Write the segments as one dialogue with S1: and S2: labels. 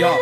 S1: Ya.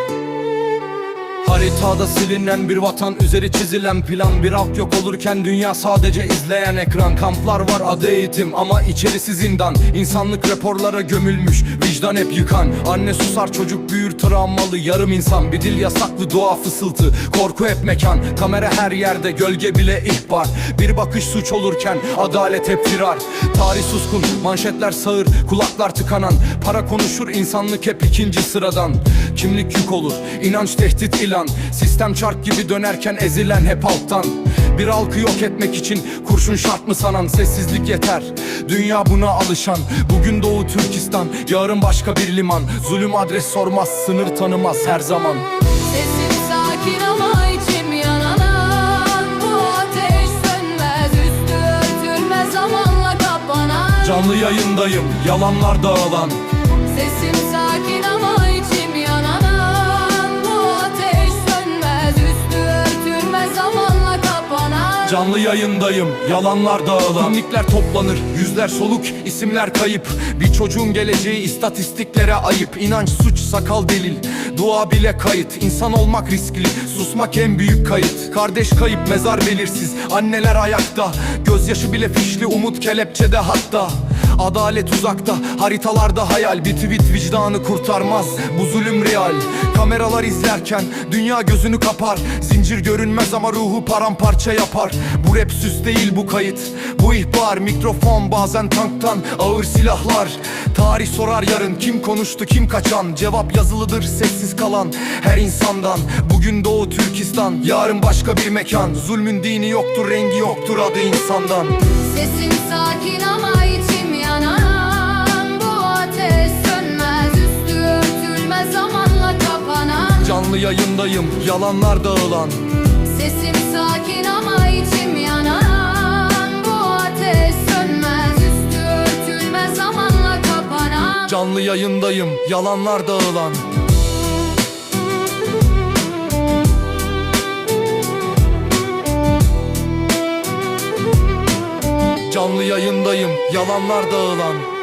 S1: Haritada silinen bir vatan üzeri çizilen plan. Bir halk yok olurken dünya sadece izleyen ekran. Kamplar var adı eğitim ama içerisi zindan. İnsanlık raporlara gömülmüş vicdan hep yıkan. Anne susar çocuk büyür travmalı yarım insan. Bir dil yasaklı doğa fısıltı. Korku hep mekan. Kamera her yerde gölge bile ihbar. Bir bakış suç olurken adalet hep firar. Tarih suskun manşetler sağır kulaklar tıkanan. Para konuşur insanlık hep ikinci sıradan. Kimlik yük olur inanç tehdit ilan. Sistem çark gibi dönerken ezilen hep alttan Bir halkı yok etmek için kurşun şart mı sanan Sessizlik yeter. Dünya buna alışan Bugün Doğu Türkistan yarın başka bir liman. Zulüm adres sormaz sınır tanımaz her zaman.
S2: Sesim sakin ama içim yananan Bu ateş sönmez üstü örtülmez zamanla kapanan.
S1: Canlı yayındayım yalanlar dağılan.
S2: Sesim sakin ama
S1: Canlı yayındayım yalanlar dağılan. Kimlikler toplanır yüzler soluk isimler kayıp. Bir çocuğun geleceği istatistiklere ayıp. İnanç suç sakal delil. Dua bile kayıt. İnsan olmak riskli susmak en büyük kayıt. Kardeş kayıp mezar belirsiz. Anneler ayakta Gözyaşı bile fişli umut kelepçede hatta Adalet uzakta haritalarda hayal. Bir tweet vicdanı kurtarmaz bu zulüm real. Kameralar izlerken dünya gözünü kapar. Zincir görünmez ama ruhu paramparça yapar. Bu rap süs değil bu kayıt. Bu ihbar mikrofon bazen tanktan ağır silahlar. Tarih sorar yarın kim konuştu kim kaçan? Cevap yazılıdır sessiz kalan her insandan. Bugün Doğu Türkistan yarın başka bir mekan. Zulmün dini yoktur rengi yoktur adı insandan.
S2: Sesim sakin ama içim
S1: yayındayım yalanlar dağılan.
S2: Sesim sakin ama içim yanan. Bu ateş sönmez üstü örtülmez zamanla kapanan.
S1: Canlı yayındayım yalanlar dağılan. Canlı yayındayım yalanlar dağılan